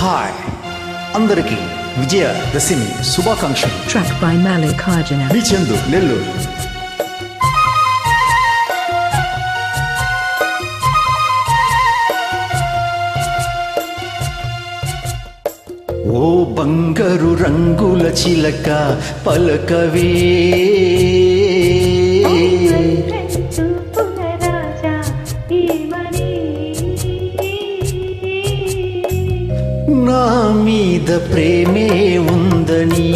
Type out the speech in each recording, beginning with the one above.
Hi అందరికీ విజయదశమి శుభాకాంక్షలు Track by Malik Arjuna. మీ చందు నెల్లూరు ఓ బంగారు రంగుల చిలక పలకవే ప్రేమే ఉందని.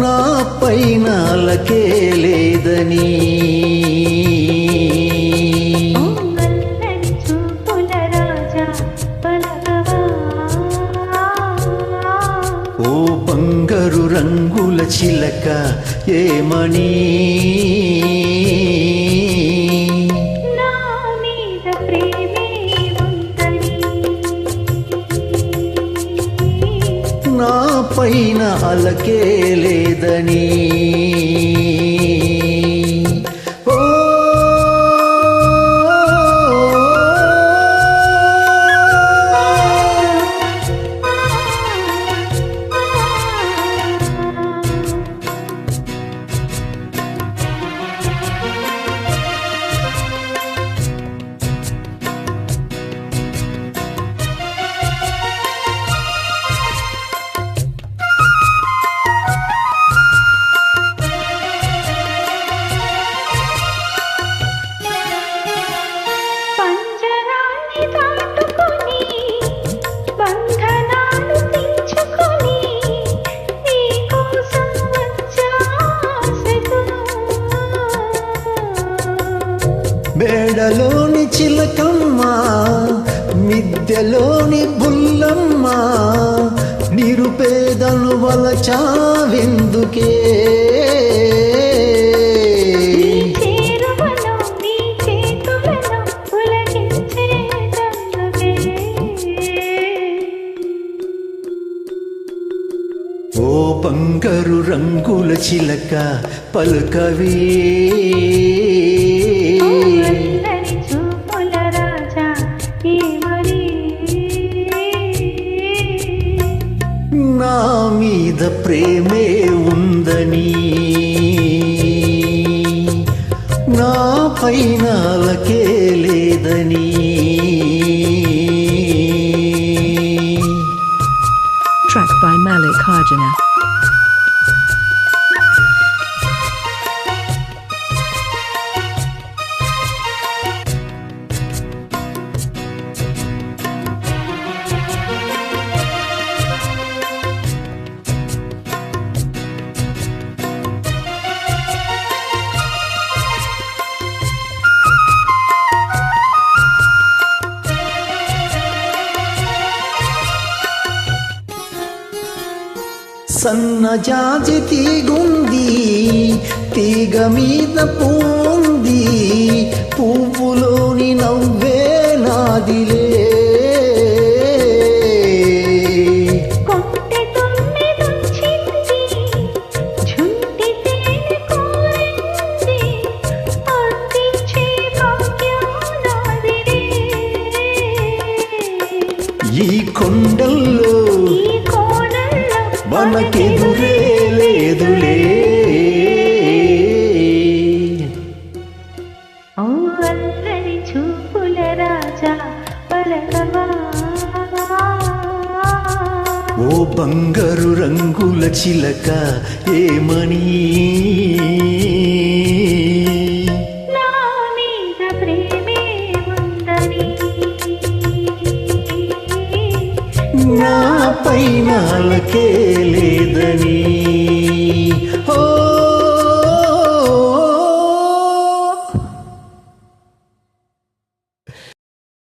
నా పైనాలకే లేదని. ఓ బంగారు రంగుల చిలక ఏమణి పైన అలకే లేదని ఎడలోని చిలకమ్మ మిద్దెలోని బుల్లమ్మ నిరుపేదను వలచావెందుకే? నీ ఓ బంగారు రంగుల చిలక పలుకవే. మీద ప్రేమే ఉందని నా పైన అలకే లేదని Track by Malik Arjuna. సన్నజాజి తీగుంది తీగ మీద పూ మనకెదురే లేదులే ఓ అల్లరి చూపుల రాజా పలకవా ఓ బంగారు రంగుల చిలక ఏమని నా మీద